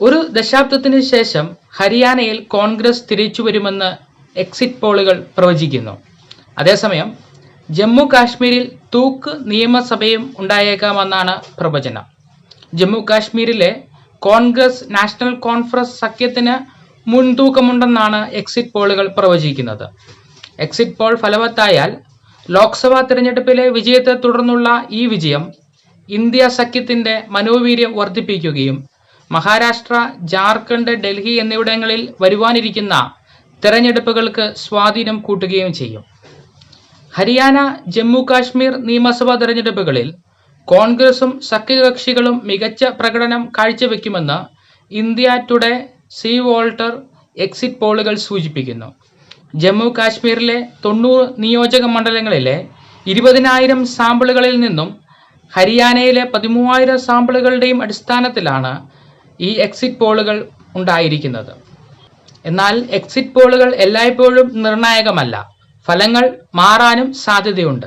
ഒരു ദശാബ്ദത്തിന് ശേഷം ഹരിയാനയിൽ കോൺഗ്രസ് തിരിച്ചു വരുമെന്ന് എക്സിറ്റ് പോളുകൾ പ്രവചിക്കുന്നു. അതേസമയം ജമ്മു കാശ്മീരിൽ തൂക്ക് നിയമസഭയും ഉണ്ടായേക്കാമെന്നാണ് പ്രവചനം. ജമ്മു കാശ്മീരിലെ കോൺഗ്രസ് നാഷണൽ കോൺഫറൻസ് സഖ്യത്തിന് മുൻതൂക്കമുണ്ടെന്നാണ് എക്സിറ്റ് പോളുകൾ പ്രവചിക്കുന്നത്. എക്സിറ്റ് പോൾ ഫലവത്തായാൽ ലോക്സഭാ തിരഞ്ഞെടുപ്പിലെ വിജയത്തെ തുടർന്നുള്ള ഈ വിജയം ഇന്ത്യ സഖ്യത്തിന്റെ മനോവീര്യം വർദ്ധിപ്പിക്കുകയും മഹാരാഷ്ട്ര ജാർഖണ്ഡ് ഡൽഹി എന്നിവിടങ്ങളിൽ വരുവാനിരിക്കുന്ന തെരഞ്ഞെടുപ്പുകൾക്ക് സ്വാധീനം കൂട്ടുകയും ചെയ്യും. ഹരിയാന ജമ്മു കാശ്മീർ നിയമസഭാ തെരഞ്ഞെടുപ്പുകളിൽ കോൺഗ്രസും സഖ്യകക്ഷികളും മികച്ച പ്രകടനം കാഴ്ചവെക്കുമെന്ന് India Today C Voter exit പോളുകൾ സൂചിപ്പിക്കുന്നു. ജമ്മു കാശ്മീരിലെ തൊണ്ണൂറ് നിയോജക മണ്ഡലങ്ങളിലെ ഇരുപതിനായിരം സാമ്പിളുകളിൽ നിന്നും ഹരിയാനയിലെ പതിമൂവായിരം സാമ്പിളുകളുടെയും അടിസ്ഥാനത്തിലാണ് ഈ എക്സിറ്റ് പോളുകൾ ഉണ്ടായിരിക്കുന്നത്. എന്നാൽ എക്സിറ്റ് പോളുകൾ എല്ലായ്പ്പോഴും നിർണായകമല്ല. ഫലങ്ങൾ മാറാനും സാധ്യതയുണ്ട്.